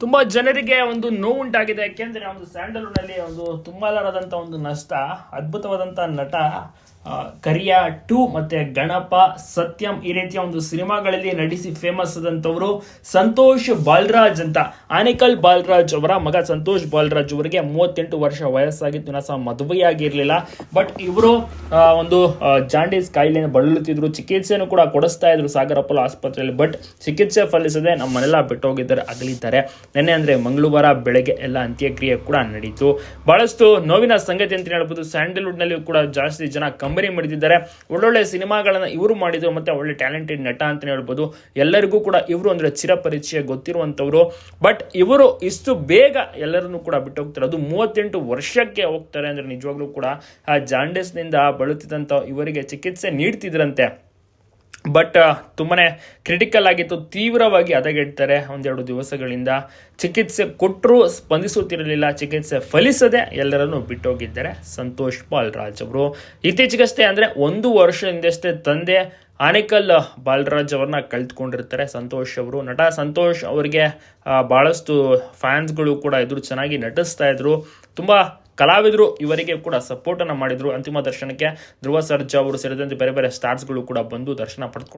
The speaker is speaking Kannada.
ತುಂಬಾ ಜನರಿಗೆ ಒಂದು ನೋವುಂಟಾಗಿದೆ. ಯಾಕೆಂದ್ರೆ ಒಂದು ಸ್ಯಾಂಡಲ್ವುಡ್ ಅಲ್ಲಿ ಒಂದು ತುಂಬಲಾರದಂತ ಒಂದು ನಷ್ಟ ಅದ್ಭುತವಾದಂತ ನಟ ಕರಿಯ ಟು ಮತ್ತೆ ಗಣಪ ಸತ್ಯಂ ಈ ರೀತಿಯ ಒಂದು ಸಿನಿಮಾಗಳಲ್ಲಿ ನಟಿಸಿ ಫೇಮಸ್ ಆದಂತವರು ಸಂತೋಷ್ ಬಾಲ್ರಾಜ್ ಅಂತ. ಆನಿಕಲ್ ಬಾಲ್ರಾಜ್ ಅವರ ಮಗ ಸಂತೋಷ್ ಬಾಲ್ರಾಜ್ ಅವರಿಗೆ ಮೂವತ್ತೆಂಟು ವರ್ಷ ವಯಸ್ಸಾಗಿತ್ತು. ನಾ ಸಹ ಮದುವೆಯಾಗಿರಲಿಲ್ಲ. ಬಟ್ ಇವರು ಒಂದು ಜಾಂಡೀಸ್ ಕಾಯಿಲೆಯನ್ನು ಬಳಲುತ್ತಿದ್ರು. ಚಿಕಿತ್ಸೆಯನ್ನು ಕೂಡ ಕೊಡಿಸ್ತಾ ಇದ್ರು ಸಾಗರ ಅಪೋಲೋ ಆಸ್ಪತ್ರೆಯಲ್ಲಿ. ಬಟ್ ಚಿಕಿತ್ಸೆ ಫಲಿಸದೆ ನಮ್ಮನ್ನೆಲ್ಲ ಬಿಟ್ಟೋಗಿದ್ದಾರೆ, ಅಗಲಿದ್ದಾರೆ. ನೆನ್ನೆ ಅಂದ್ರೆ ಮಂಗಳವಾರ ಬೆಳಗ್ಗೆ ಎಲ್ಲ ಅಂತ್ಯಕ್ರಿಯೆ ಕೂಡ ನಡೀತು. ಬಹಳಷ್ಟು ನೋವಿನ ಸಂಗತಿ ಅಂತ ಹೇಳ್ಬೋದು. ಸ್ಯಾಂಡಲ್ವುಡ್ನಲ್ಲಿ ಕೂಡ ಜಾಸ್ತಿ ಜನ ಕಂಬನಿ ಮಾಡಿದ್ದಾರೆ ಒಳ್ಳೊಳ್ಳೆ ಸಿನಿಮಾಗಳನ್ನ ಇವರು ಮಾಡಿದ್ರು ಮತ್ತೆ ಒಳ್ಳೆ ಟ್ಯಾಲೆಂಟೆಡ್ ನಟ ಅಂತ ಹೇಳ್ಬೋದು. ಎಲ್ಲರಿಗೂ ಕೂಡ ಇವರು ಅಂದರೆ ಚಿರಪರಿಚಯ ಗೊತ್ತಿರುವಂಥವರು. ಬಟ್ ಇವರು ಇಷ್ಟು ಬೇಗ ಎಲ್ಲರನ್ನು ಕೂಡ ಬಿಟ್ಟು ಹೋಗ್ತಾರೆ ಅದು ಮೂವತ್ತೆಂಟು ವರ್ಷಕ್ಕೆ ಹೋಗ್ತಾರೆ ಅಂದ್ರೆ ನಿಜವಾಗ್ಲೂ ಕೂಡ ಆ ಜಾಂಡೀಸ್ನಿಂದ ಬಳಲುತ್ತಿದ್ದಂಥ ಇವರಿಗೆ ಚಿಕಿತ್ಸೆ ನೀಡ್ತಿದ್ರಂತೆ. ಬಟ್ ತುಂಬಾ ಕ್ರಿಟಿಕಲ್ ಆಗಿತ್ತು. ತೀವ್ರವಾಗಿ ಹದಗೆಡ್ತಾರೆ ಒಂದೆರಡು ದಿವಸಗಳಿಂದ. ಚಿಕಿತ್ಸೆ ಕೊಟ್ಟರೂ ಸ್ಪಂದಿಸುತ್ತಿರಲಿಲ್ಲ. ಚಿಕಿತ್ಸೆ ಫಲಿಸದೆ ಎಲ್ಲರನ್ನು ಬಿಟ್ಟೋಗಿದ್ದಾರೆ ಸಂತೋಷ್ ಬಾಲ್ರಾಜ್ ಅವರು. ಇತ್ತೀಚೆಗಷ್ಟೇ ಅಂದರೆ ಒಂದು ವರ್ಷ ಹಿಂದಷ್ಟೇ ತಂದೆ ಆನೇಕಲ್ ಬಾಲರಾಜ್ ಅವ್ರನ್ನ ಕಳೆದುಕೊಂಡಿರ್ತಾರೆ ಸಂತೋಷ್ ಅವರು. ನಟ ಸಂತೋಷ್ ಅವರಿಗೆ ಭಾಳಷ್ಟು ಫ್ಯಾನ್ಸ್ಗಳು ಕೂಡ ಎದುರು ಚೆನ್ನಾಗಿ ನಟಿಸ್ತಾ ಇದ್ರು. ತುಂಬಾ ಕಲಾವಿದರು ಇವರಿಗೆ ಕೂಡ ಸಪೋರ್ಟ್ ಅನ್ನ ಮಾಡಿದ್ರು. ಅಂತಿಮ ದರ್ಶನಕ್ಕೆ ಧ್ರುವ ಸರ್ಜಾ ಅವರು ಸೇರಿದಂತೆ ಬೇರೆ ಬೇರೆ ಸ್ಟಾರ್ಸ್ಗಳು ಕೂಡ ಬಂದು ದರ್ಶನ ಪಡೆದುಕೊಂಡು